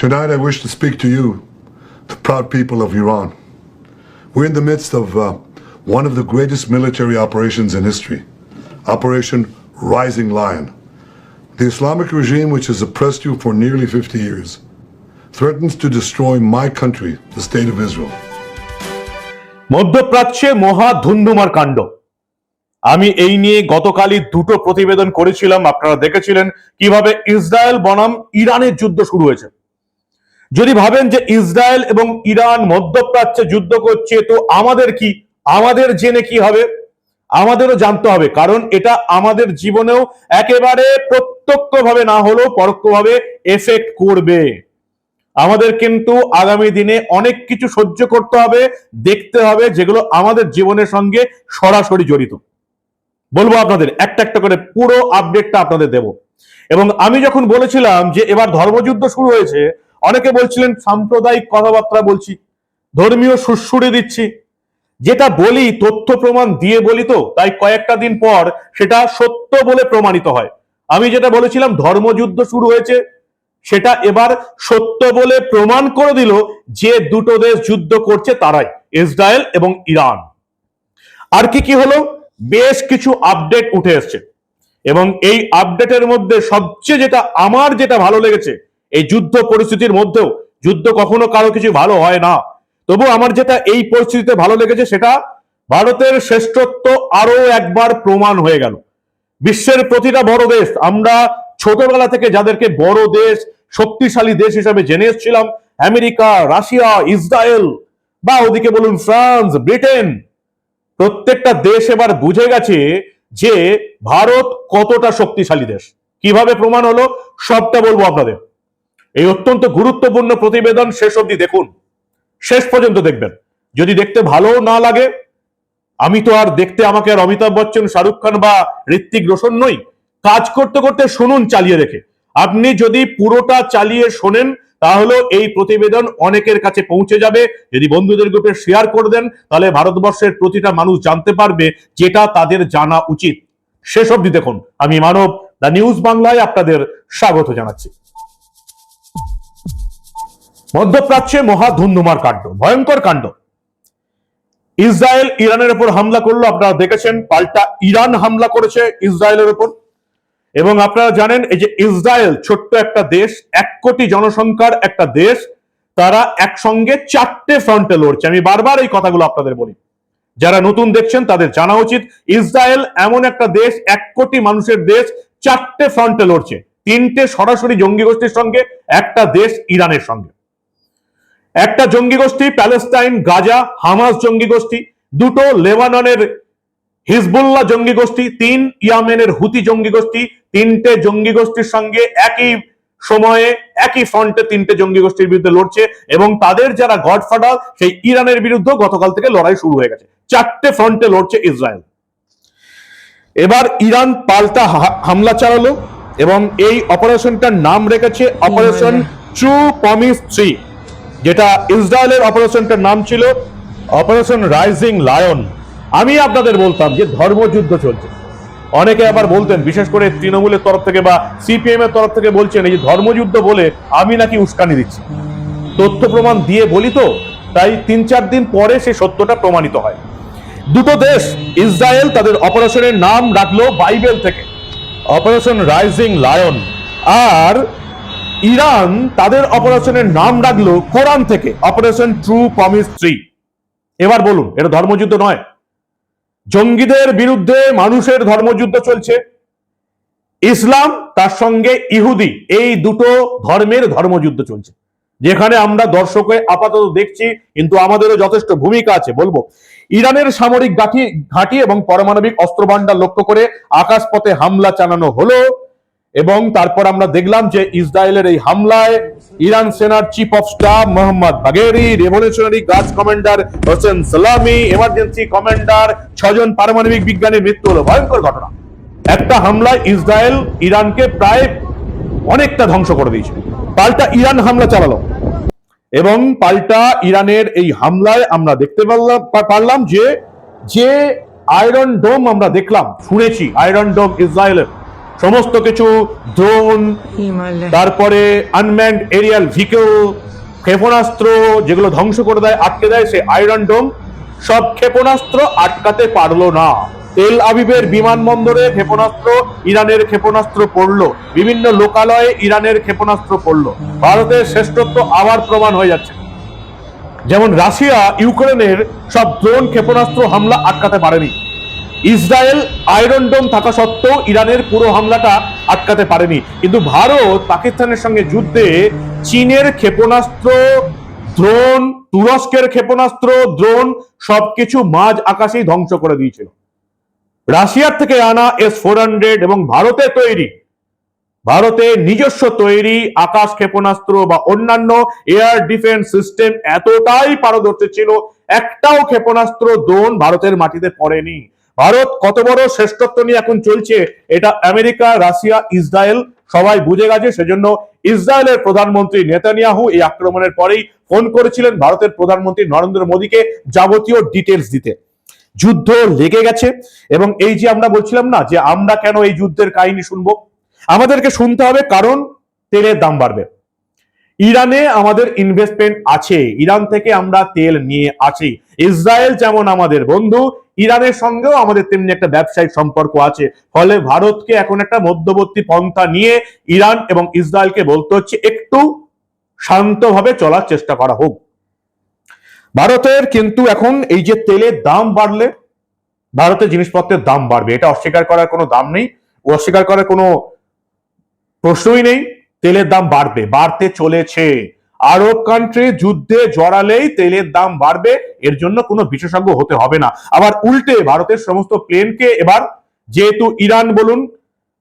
Tonight, I wish to speak to you, the proud people of Iran. We're in the midst of uh, one of the greatest military operations in history Operation Rising Lion. The Islamic regime, which has oppressed you for nearly 50 years, threatens to destroy my country, the State of Israel. মধ্যপ্রাচ্যে মহা ধুন্ধুমার কাণ্ড আমি এই নিয়ে গতকালই দুটো প্রতিবেদন করেছিলাম আপনারা দেখেছিলেন কীভাবে ইসরায়েল বনাম ইরানের যুদ্ধ শুরু হয়েছে যদি ভাবেন যে ইসরায়েল এবং ইরান মধ্যপ্রাচ্যে যুদ্ধ করছে, তো আমাদের কি, আমাদের জেনে কি হবে? আমাদেরও জানতে হবে, কারণ এটা আমাদের জীবনেও একেবারে প্রত্যক্ষভাবে না হলেও পরোক্ষভাবে এফেক্ট করবে। আমাদের কিন্তু আগামী দিনে অনেক কিছু সহ্য করতে হবে, দেখতে হবে, যেগুলো আমাদের জীবনের সঙ্গে সরাসরি জড়িত। বলব আপনাদের, একটা একটা করে পুরো আপডেটটা আপনাদের দেব। এবং আমি যখন বলেছিলাম যে এবার ধর্মযুদ্ধ শুরু হয়েছে অনেকে বলছিলেন সাম্প্রদায়িক কথাবার্তা বলছি, ধর্মীয় সুশ্রুড়ি দিচ্ছি। যেটা বলি, তথ্য প্রমাণ দিয়ে বলি তো, তাই কয়েকটা দিন পর সেটা সত্য বলে প্রমাণিত হয়। আমি যেটা বলেছিলাম, ধর্মযুদ্ধ শুরু হয়েছে, সেটা এবার সত্য বলে প্রমাণ করে দিল যে দুটো দেশ যুদ্ধ করছে তারাই, ইসরায়েল এবং ইরান। আর কি কি হলো? বেশ কিছু আপডেট উঠে এসছে। এবং এই আপডেটের মধ্যে সবচেয়ে যেটা আমার যেটা ভালো লেগেছে এই যুদ্ধ পরিস্থিতির মধ্যেও যুদ্ধ কখনো কারও কিছু ভালো হয় না। তবু আমার যেটা এই পরিস্থিতিতে ভালো লেগেছে সেটা ভারতের শ্রেষ্ঠত্ব আরও একবার প্রমাণ হয়ে গেল। বিশ্বের প্রতিটা বড় দেশ, আমরা ছোটবেলা থেকে যাদেরকে বড় দেশ, শক্তিশালী দেশ হিসাবে জেনে এসেছিলাম, আমেরিকা, রাশিয়া, ইসরায়েল বা ওদিকে বলুন ফ্রান্স, ব্রিটেন, প্রত্যেকটা দেশ এবার বুঝে গেছে যে ভারত কতটা শক্তিশালী দেশ। কীভাবে প্রমাণ হলো? সবটা বলব আপনাদের। এই অত্যন্ত গুরুত্বপূর্ণ প্রতিবেদন শেষ অবধি দেখুন। শেষ পর্যন্ত দেখবেন। যদি দেখতে ভালো না লাগে, আমি তো আর দেখতে আমাকে আর অমিতাভ বচ্চন, শাহরুখ খান বা ঋত্বিক রোশন নই। কাজ করতে করতে শুনুন, চালিয়ে রেখে আপনি যদি পুরোটা চালিয়ে শোনেন তাহলে এই প্রতিবেদন অনেকের কাছে পৌঁছে যাবে। যদি বন্ধুদের গ্রুপে শেয়ার করে দেন, তাহলে ভারতবর্ষের প্রতিটা মানুষ জানতে পারবে যেটা তাদের জানা উচিত। অবধি দেখুন। আমি মানব, দ্য নিউজ বাংলায় আপনাদের স্বাগত জানাচ্ছি। মধ্যপ্রাচ্যে মহা কাণ্ড, ভয়ঙ্কর কাণ্ড। ইসরায়েল ইরানের উপর হামলা করল, আপনারা দেখেছেন, পাল্টা ইরান হামলা করেছে ইসরায়েলের উপর এবং আপনারা জানেন, এই যে ইসরায়েল ছোট্ট একটা দেশ, এক কোটি জনসংখ্যার একটা দেশ, তারা একসঙ্গে চারটে ফ্রন্টে লড়ছে। আমি বারবার এই কথাগুলো আপনাদের বলি। যারা নতুন দেখছেন, তাদের জানা উচিত, ইসরায়েল এমন একটা দেশ, এক কোটি মানুষের দেশ, চারটে ফ্রন্টে লড়ছে। তিনটে সরাসরি জঙ্গি গোষ্ঠীর সঙ্গে, একটা দেশ ইরানের সঙ্গে। একটা জঙ্গি গোষ্ঠী প্যালেস্টাইন গাজা হামাস জঙ্গি গোষ্ঠী দুটো লেবাননের হিজবুল্লাহ জঙ্গি গোষ্ঠী তিন ইয়ামেনের হুতি জঙ্গি গোষ্ঠী তিনটে জঙ্গি গোষ্ঠীর সঙ্গে একই সময়ে একই ফ্রন্টে তিনটে জঙ্গি গোষ্ঠীর বিরুদ্ধে লড়ছে এবং তাদের যারা গডফাদার সেই ইরানের বিরুদ্ধে গতকাল থেকে লড়াই শুরু হয়ে গেছে। চারটে ফ্রন্টে লড়ছে ইসরায়েল। এবার ইরান পাল্টা হামলা চালালো এবং এই অপারেশনটার নাম রেখেছে অপারেশন ট্রু প্রমিস থ্রি যেটা ইসরায়েলের অপারেশনটার নাম ছিল অপারেশন রাইজিং লায়ন। আমি আপনাদের বলতাম যে ধর্মযুদ্ধ চলছে। অনেকে আবার বলতেন, বিশেষ করে তৃণমূলের তরফ থেকে বা সিপিএম এর তরফ থেকে বলছেন, এই যে ধর্মযুদ্ধ বলে আমি নাকি উস্কানি দিচ্ছি। তথ্য প্রমাণ দিয়ে বলি তো, তাই তিন চার দিন পরে সে সত্যটা প্রমাণিত হয়। দুটো দেশ, ইসরায়েল তাদের অপারেশনের নাম রাখল বাইবেল থেকে। Operation rising lion. আর ইরান তাদের অপারেশনের নাম রাখল কোরআন থেকে, অপারেশন ট্রু প্রমিস থ্রি এবার বলুন, এটা ধর্মযুদ্ধ নয়। জঙ্গিদের বিরুদ্ধে মানুষের ধর্মযুদ্ধ চলছে। ইসলাম, তার সঙ্গে ইহুদি, এই দুটো ধর্মের ধর্মযুদ্ধ চলছে। যেখানে আমরা দর্শকে আপাতত দেখছি, কিন্তু আমাদেরও যথেষ্ট ভূমিকা আছে। বলব, ইরানের সামরিক ঘাঁটি ঘাঁটি এবং পারমাণবিক অস্ত্রভান্ডার লক্ষ্য করে আকাশপথে হামলা চালানো হলো। এবং তারপর আমরা দেখলাম যে ইসরায়েলের এই হামলায় ইরান সেনার chief of staff Mohammad Bagheri revolutionary guards commander Hossein Salami emergency commander ছজন পারমাণবিক বিজ্ঞানীর মৃত্যু হলো। ভয়ঙ্কর ঘটনা। একটা হামলায় ইসরায়েল ইরানকে প্রায় অনেকটা ধ্বংস করে দিয়েছে। পাল্টা ইরান হামলা চালালো। এবং পাল্টা ইরানের এই হামলায় আমরা দেখতে পারলাম পারলাম যে যে আয়রন ডোম আমরা দেখলাম, শুনেছি আয়রন ডোম ইসরায়েলের সমস্ত কিছু ড্রোন তারপরে আনম্যান্ড এরিয়াল ভিকেল ক্ষেপণাস্ত্র যেগুলো ধ্বংস করে দেয় আটকে দেয় সে আয়রন ডোম সব ক্ষেপণাস্ত্র আটকাতে পারল না। তেল আবিবের বিমানবন্দরে ক্ষেপণাস্ত্র ইরানের ক্ষেপণাস্ত্র পড়ল। বিভিন্ন লোকালয়ে ইরানের ক্ষেপণাস্ত্র পড়ল। ভারতের শ্রেষ্ঠত্ব আবার প্রমাণ হয়ে যাচ্ছে। যেমন রাশিয়া ইউক্রেনের সব ড্রোন ক্ষেপণাস্ত্র হামলা আটকাতে পারেনি। ইসরায়েল আয়রন ডোম থাকা সত্ত্বেও ইরানের পুরো হামলাটা আটকাতে পারেনি। কিন্তু ভারত পাকিস্তানের সঙ্গে যুদ্ধে চীনের ক্ষেপণাস্ত্র, ড্রোন, তুরস্কের ক্ষেপণাস্ত্র, ড্রোন সবকিছু মাঝ আকাশেই ধ্বংস করে দিয়েছিল। রাশিয়ার থেকে আনা এস ফোর হান্ড্রেড এবং ভারতে তৈরি, ভারতে নিজস্ব তৈরি আকাশ ক্ষেপণাস্ত্র বা অন্যান্য এয়ার ডিফেন্স সিস্টেম এতটাই পারদর্শী ছিল, একটাও ক্ষেপণাস্ত্র, ড্রোন ভারতের মাটিতে পড়েনি। ভারত কত বড় শ্রেষ্ঠত্ব নিয়ে এখন চলছে? এটা আমেরিকা, রাশিয়া, ইসরায়েল সবাই বুঝে গেছে। সেজন্য ইসরায়েলের প্রধানমন্ত্রী নেতানিয়াহু এই আক্রমণের পরেই ফোন করেছিলেন ভারতের প্রধানমন্ত্রী নরেন্দ্র মোদীকে যাবতীয় ডিটেলস দিতে। যুদ্ধ লেগে গেছে এবং এই যে আমরা বলছিলাম না যে আমরা কেন এই যুদ্ধের কাহিনী শুনব? আমাদেরকে শুনতে হবে কারণ তেলের দাম বাড়বে। ইরানে আমাদের ইনভেস্টমেন্ট আছে। ইরান থেকে আমরা তেল নিয়ে আছি। ইসরায়েল যেমন আমাদের বন্ধু, ইরানের সঙ্গেও আমাদের তেমনি একটা ব্যবসায়িক সম্পর্ক আছে। ফলে ভারতকে এখন একটা মধ্যবর্তী পন্থা নিয়ে ইরান এবং ইসরায়েলকে বলতে হচ্ছে, একটু শান্তভাবে চলার চেষ্টা করা হোক। ভারতের কিন্তু এখন এই যে তেলের দাম বাড়লে, ভারতের জিনিসপত্রের দাম বাড়বে। এটা অস্বীকার করার কোনো দাম নেই, অস্বীকার করার কোনো প্রশ্নই নেই। তেলের দাম বাড়বে, বাড়তে চলেছে। আরব কান্ট্রি যুদ্ধে জড়ালেই তেলের দাম বাড়বে, এর জন্য কোনো বিশেষজ্ঞ হতে হবে না। আবার উল্টে ভারতের সমস্ত প্লেনকে এবার যেহেতু ইরান বলুন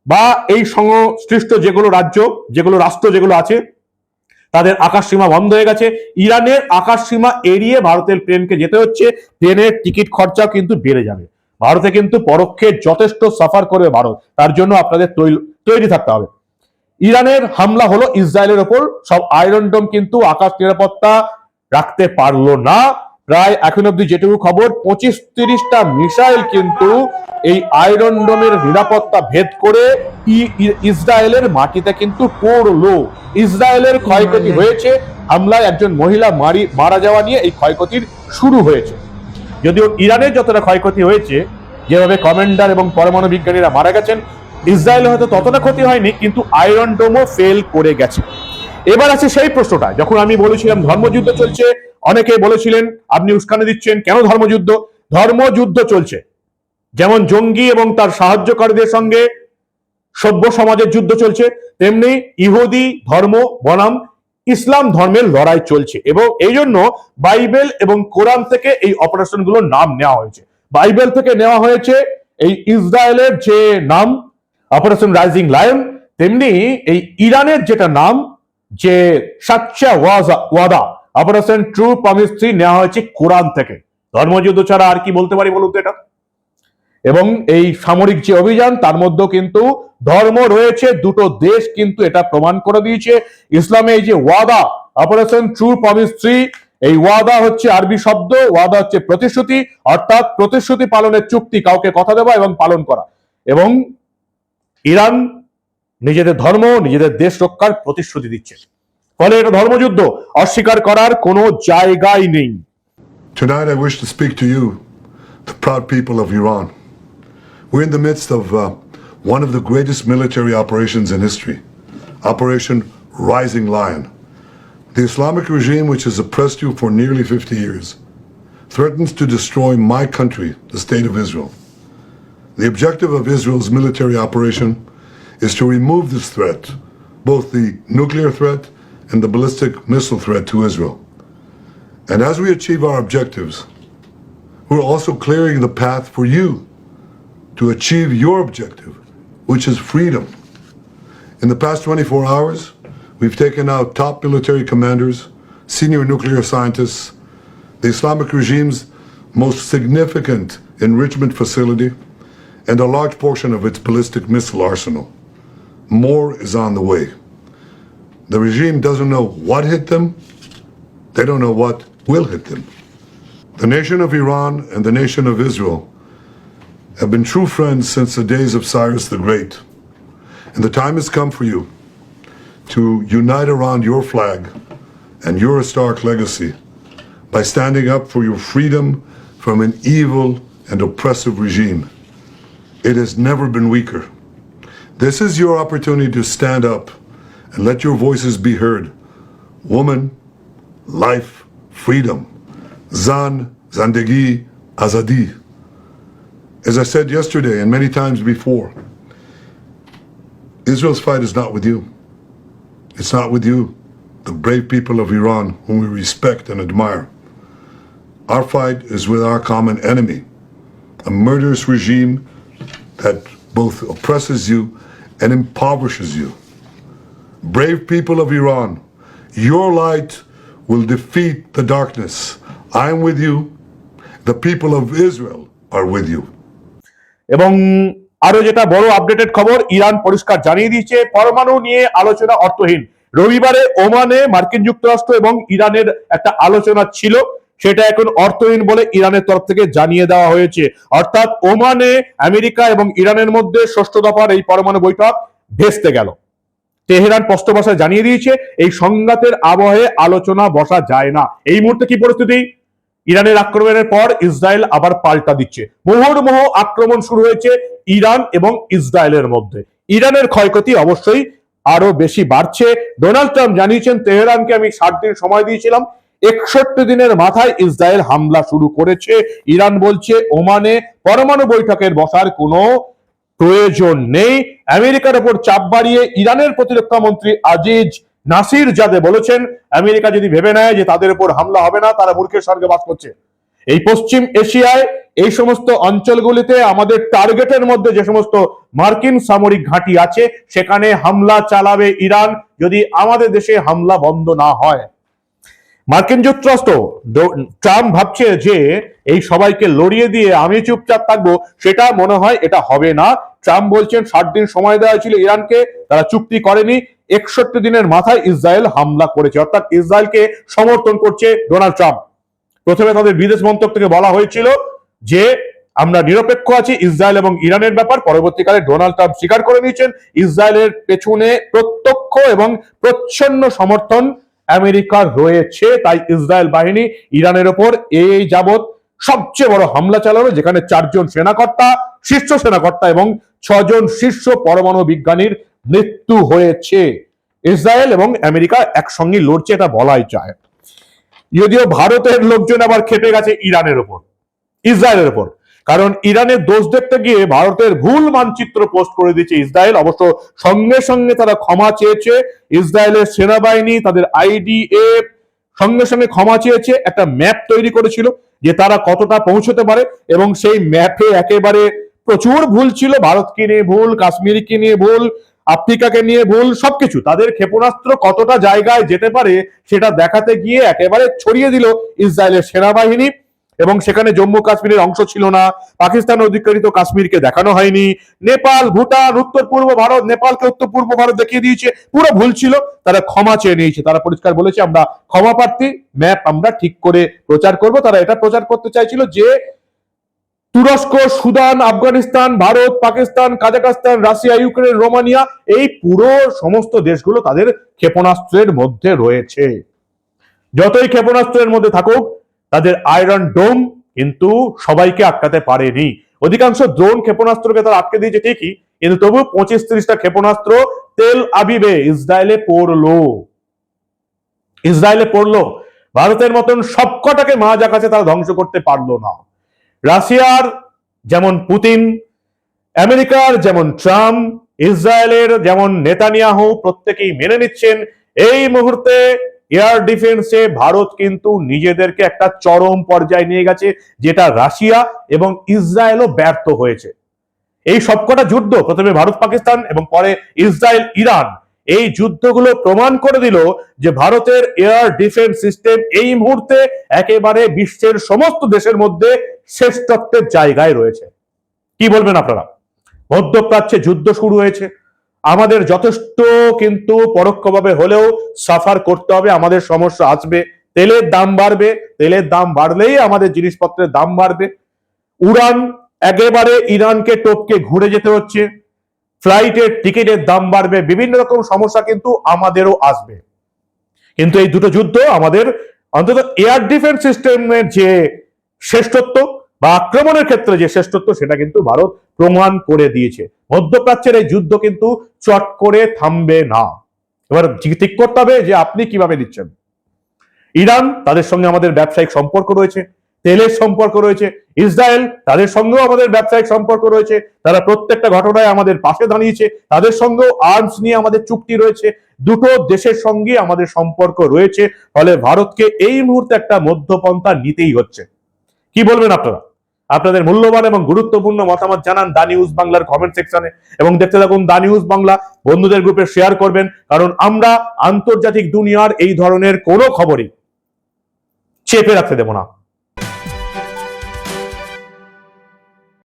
বা এই সংশ্লিষ্ট যেগুলো রাজ্য, যেগুলো রাষ্ট্র যেগুলো আছে, তাদের আকাশ সীমা বন্ধ হয়ে গেছে। ইরানের আকাশ সীমা এড়িয়ে ভারতের প্লেনকে যেতে হচ্ছে। প্লেনের টিকিট খরচাও কিন্তু বেড়ে যাবে। ভারতে কিন্তু পরোক্ষে যথেষ্ট সাফার করবে ভারত। তার জন্য আপনাদের তৈরি থাকতে হবে। ইরানের হামলা হলো ইসরায়েলের ওপর। সব আয়রন ডোম কিন্তু আকাশ নিরাপত্তা রাখতে পারল না। প্রায় এখন অব্দি যেটুকু খবর, পঁচিশ তিরিশটা মিসাইল কিন্তু এই আয়রন ডোমের নিরাপত্তা ভেদ করে ইসরায়েলের মাটিতে কিন্তু পড়ল। ইসরায়েলের ক্ষয়ক্ষতি হয়েছে। হামলায় একজন মহিলা মারি, মারা যাওয়া নিয়ে এই ক্ষয়ক্ষতির শুরু হয়েছে। যদিও ইরানের যতটা ক্ষয়ক্ষতি হয়েছে, যেভাবে কমান্ডার এবং পরমাণু বিজ্ঞানীরা মারা গেছেন ইসরায়েল হয়তো ততটা ক্ষতি হয়নি, কিন্তু আয়রন ডোমও ফেল করে গেছে। এবার আছে সেই প্রশ্নটা, যখন আমি বলেছিলাম ধর্মযুদ্ধ চলছে, অনেকে বলেছিলেন, আপনি উস্কানি দিচ্ছেন, কেন ধর্মযুদ্ধ? ধর্মযুদ্ধ চলছে। যেমন জঙ্গি এবং তার সাহায্যকারীদের সঙ্গে সভ্য সমাজের যুদ্ধ চলছে, তেমনি ইহুদি ধর্ম, বনাম, ইসলাম ধর্মের লড়াই চলছে এবং এই জন্য বাইবেল এবং কোরআন থেকে এই অপারেশনগুলোর নাম নেওয়া হয়েছে। বাইবেল থেকে নেওয়া হয়েছে এই ইসরায়েলের যে নাম অপারেশন রাইজিং লায়ন তেমনি এই ইরানের যেটা নাম, যে সাচ্চা ওয়াদা অপারেশন ট্রু প্রমিস থ্রি নেওয়া হয়েছে কোরআন থেকে। ধর্মযুদ্ধ ছাড়া আর কি বলতে পারি বলুন তো এটা? এবং এই সামরিক যে অভিযান, তার মধ্যেও কিন্তু ধর্ম রয়েছে, দুটো দেশ কিন্তু এটা প্রমাণ করে দিয়েছে। ইসলামে এই যে ওয়াদা অপারেশন ট্রু প্রমিস থ্রি এই ওয়াদা হচ্ছে আরবি শব্দ, ওয়াদা হচ্ছে প্রতিশ্রুতি, অর্থাৎ প্রতিশ্রুতি পালনের চুক্তি কাউকে কথা দেওয়া এবং পালন করা। এবং ইরান নিজেদের ধর্ম নিজেদের দেশ রক্ষার প্রতিশ্রুতি দিচ্ছে ফলে এটা ধর্মযুদ্ধ অস্বীকার করার কোনো জায়গাই নেই Tonight, I wish to speak to you, the proud people of Iran. We're in the midst of uh, one of the greatest military operations in history Operation Rising Lion. The Islamic regime, which has oppressed you for nearly 50 years, threatens to destroy my country, the State of Israel. The objective of Israel's military operation is to remove this threat, both the nuclear threat and the ballistic missile threat to Israel. And as we achieve our objectives, we're also clearing the path for you to achieve your objective, which is freedom. In the past 24 hours, we've taken out top military commanders, senior nuclear scientists, the Islamic regime's most significant enrichment facility, and a large portion of its ballistic missile arsenal. More is on the way. The regime doesn't know what hit them, they don't know what will hit them. The nation of Iran and the nation of Israel have been true friends since the days of Cyrus the Great. And the time has come for you to unite around your flag and your historic legacy by standing up for your freedom from an evil and oppressive regime. It has never been weaker. This is your opportunity to stand up and let your voices be heard. Woman, life, freedom. Zan, Zandegi, Azadi. As I said yesterday and many times before, Israel's fight is not with you. It's not with you, the brave people of Iran whom we respect and admire. Our fight is with our common enemy, a murderous regime that both oppresses you and impoverishes you. Brave people of Iran, your light will defeat the darkness. I am with you. The people of Israel are with you. এবং আরও যেটা বড় updated খবর Iran পরিষ্কার জানিয়ে দিয়েছে পরমাণু নিয়ে আলোচনা অর্থহীন রবিবারে ওমানে মার্কিন যুক্তরাষ্ট্র এবং ইরানের একটা আলোচনা ছিল সেটা এখন অর্থহীন বলে ইরানের তরফ থেকে জানিয়ে দেওয়া হয়েছে। অর্থাৎ ওমানে আমেরিকা এবং ইরানের মধ্যে ষষ্ঠ দফার এই পরমাণু বৈঠক ভেস্তে গেল। তেহরান স্পষ্ট ভাষায় জানিয়ে দিয়েছে, এই সংঘাতের আবহে আলোচনা বসা যায় না। এই মুহূর্তে কি পরিস্থিতি? ইরানের আক্রমণের পর ইসরায়েল আবার পাল্টা দিচ্ছে। মুহুর্মুহ আক্রমণ শুরু হয়েছে ইরান এবং ইসরায়েলের মধ্যে। ইরানের ক্ষয়ক্ষতি অবশ্যই আরও বেশি বাড়ছে। ডোনাল্ড ট্রাম্প জানিয়েছেন, তেহরানকে আমি ষাট দিন সময় দিয়েছিলাম। একষট্টি দিনের মাথায় ইসরায়েল হামলা শুরু করেছে। ইরান বলছে, ওমানে পরমাণু বৈঠকের বসার কোনো প্রয়োজন নেই। আমেরিকার উপর চাপ বাড়িয়ে ইরানের প্রতিরক্ষা মন্ত্রী আজিজ নাসির জাদে বলেছেন, আমেরিকা যদি ভেবে নেয় যে তাদের উপর হামলা হবে না, তারা মূর্খের স্বর্গে বাস করছে। এই পশ্চিম এশিয়ায় এই সমস্ত অঞ্চলগুলিতে আমাদের টার্গেটের মধ্যে যে সমস্ত মার্কিন সামরিক ঘাঁটি আছে, সেখানে হামলা চালাবে ইরান যদি আমাদের দেশে হামলা বন্ধ না হয়। মার্কিন যুক্তরাষ্ট্র ট্রাম্প ভাবছে যে এই সবাইকে লড়িয়ে দিয়ে আমি চুপচাপ থাকব, সেটা মনে হয় এটা হবে না। ট্রাম্প বলছেন ষাট দিন সময় দেওয়া হয়েছিল ইরানকে, তারা চুক্তি করেনি, একষট্টি দিনের মাথায় ইসরায়েল হামলা করেছে। অর্থাৎ ইসরায়েলকে সমর্থন করছে ডোনাল্ড ট্রাম্প। প্রথমে তাদের বিদেশ মন্ত্রক থেকে বলা হয়েছিল যে, আমরা নিরপেক্ষ আছি, ইসরায়েল এবং ইরানের ব্যাপার। পরবর্তীকালে ডোনাল্ড ট্রাম্প স্বীকার করে নিয়েছেন, ইসরায়েলের পেছনে প্রত্যক্ষ এবং প্রচ্ছন্ন সমর্থন আমেরিকার রয়েছে তাই ইসরায়েল বাহিনী ইরানের ওপর এই যাবৎ সবচেয়ে বড় হামলা চালানো যেখানে চারজন সেনাকর্তা, শীর্ষ সেনাকর্তা এবং ছজন শীর্ষ পরমাণু বিজ্ঞানীর মৃত্যু হয়েছে। ইসরায়েল এবং আমেরিকা একসঙ্গে লড়ছে, এটা বলাই যায়। যদিও ভারতের লোকজন আবার খেপে গেছে ইরানের ওপর, ইসরায়েলের ওপর। কারণ ইরানের দোষ দেখতে গিয়ে ভারতের ভুল মানচিত্র পোস্ট করে দিয়েছে ইসরায়েল। অবশ্য সঙ্গে সঙ্গে তারা ক্ষমা চেয়েছে। ইসরায়েলের সেনাবাহিনী, তাদের আইডিএফ সঙ্গে সঙ্গে ক্ষমা চেয়েছে। একটা ম্যাপ তৈরি করেছিল যে তারা কতটা পৌঁছতে পারে এবং সেই ম্যাপে একেবারে প্রচুর ভুল ছিল। ভারতকে নিয়ে ভুল? কাশ্মীরকে নিয়ে ভুল? আফ্রিকাকে নিয়ে ভুল? সবকিছু। তাদের ক্ষেপণাস্ত্র কতটা জায়গায় যেতে পারে সেটা দেখাতে গিয়ে একেবারে ছড়িয়ে দিল ইসরায়েলের সেনাবাহিনী। এবং সেখানে জম্মু কাশ্মীরের অংশ ছিল না। পাকিস্তান অধিকৃত কাশ্মীরকে দেখানো হয়নি। নেপাল, ভুটান, উত্তর পূর্ব ভারত, নেপালকে উত্তর পূর্ব ভারত দেখিয়ে দিয়েছে। পুরো ভুল ছিল, তারা ক্ষমা চেয়ে নিয়েছে। তারা পরিষ্কার বলেছে, আমরা ক্ষমা প্রার্থী, ম্যাপ আমরা ঠিক করে প্রচার করব। তারা এটা প্রচার করতে চাইছিল যে তুরস্ক, Sudan, Afghanistan, Bharat, Pakistan Kazakhstan Russia, Ukraine, Romania এই পুরো সমস্ত দেশগুলো তাদের ক্ষেপণাস্ত্রের মধ্যে রয়েছে। যতই ক্ষেপণাস্ত্রের মধ্যে থাকুক তাদের আয়রন ডোম কিন্তু সবাইকে আটকাতে পারেনি। অধিকাংশ ড্রোন ক্ষেপণাস্ত্রকে তারা আটকে দিয়েছে ঠিকই, কিন্তু তবু পঁচিশ ত্রিশটা ক্ষেপণাস্ত্র তেল আবিবে, ইসরায়েলে পড়ল। ইসরায়েলে পড়ল। ভারতের মতন সবকটাকে মাঝ আকাশে তারা ধ্বংস করতে পারল না। রাশিয়ার যেমন পুতিন, আমেরিকার যেমন ট্রাম্প, ইসরায়েলের যেমন নেতানিয়াহু প্রত্যেকেই মেনে নিচ্ছেন, এই মুহূর্তে এয়ার ডিফেন্সে ভারত কিন্তু নিজেদেরকে একটা চরম পর্যায়ে নিয়ে গেছে, যেটা রাশিয়া এবং ইসরায়েলও ব্যর্থ হয়েছে। এই সবকটা যুদ্ধ, প্রথমে ভারত, পাকিস্তান এবং পরে ইসরায়েল, ইরান, এই যুদ্ধগুলো প্রমাণ করে দিল যে ভারতের এয়ার ডিফেন্স সিস্টেম এই মুহূর্তে একেবারে বিশ্বের সমস্ত দেশের মধ্যে শ্রেষ্ঠত্বের জায়গায় রয়েছে। কি বলবেন আপনারা? মধ্যপ্রাচ্যে যুদ্ধ শুরু হয়েছে আমাদের যথেষ্ট কিন্তু পরোক্ষভাবে হলেও সাফার করতে হবে, আমাদের সমস্যা আসবে, তেলের দাম বাড়বে, তেলের দাম বাড়লেই আমাদের জিনিসপত্রের দাম বাড়বে। উড়ান একেবারে ইরানকে টপকে ঘুরে যেতে হচ্ছে, ফ্লাইটের টিকিটের দাম বাড়বে, বিভিন্ন রকম সমস্যা কিন্তু আমাদেরও আসবে। কিন্তু এই দুটো যুদ্ধ আমাদের অন্তত এয়ার ডিফেন্স সিস্টেমের যে শ্রেষ্ঠত্ব বা আক্রমণের ক্ষেত্রে যে শ্রেষ্ঠত্ব, সেটা কিন্তু ভারত প্রমাণ করে দিয়েছে। মধ্যপ্রাচ্যের এই যুদ্ধ কিন্তু চট করে থামবে না। এবার ঠিক করতে হবে যে আপনি কীভাবে দিচ্ছেন। ইরান তাদের সঙ্গে আমাদের ব্যবসায়িক সম্পর্ক রয়েছে, তেলের সম্পর্ক রয়েছে, ইসরায়েল তাদের সঙ্গেও আমাদের ব্যবসায়িক সম্পর্ক রয়েছে, তারা প্রত্যেকটা ঘটনায় আমাদের পাশে দাঁড়িয়েছে, তাদের সঙ্গেও আর্মস নিয়ে আমাদের চুক্তি রয়েছে, দুটো দেশের সঙ্গে আমাদের সম্পর্ক রয়েছে, ফলে ভারতকে এই মুহূর্তে একটা মধ্যপন্থা নিতেই হচ্ছে। কি বলবেন আপনারা? আপনাদের মূল্যবান এবং গুরুত্বপূর্ণ মতামত জানান দা নিউজ বাংলার কমেন্ট সেকশনে এবং দেখতে থাকুন দা নিউজ বাংলা। বন্ধুদের গ্রুপে শেয়ার করবেন, কারণ আমরা আন্তর্জাতিক দুনিয়ার এই ধরনের কোনো খবরই চেপে রাখতে দেব না।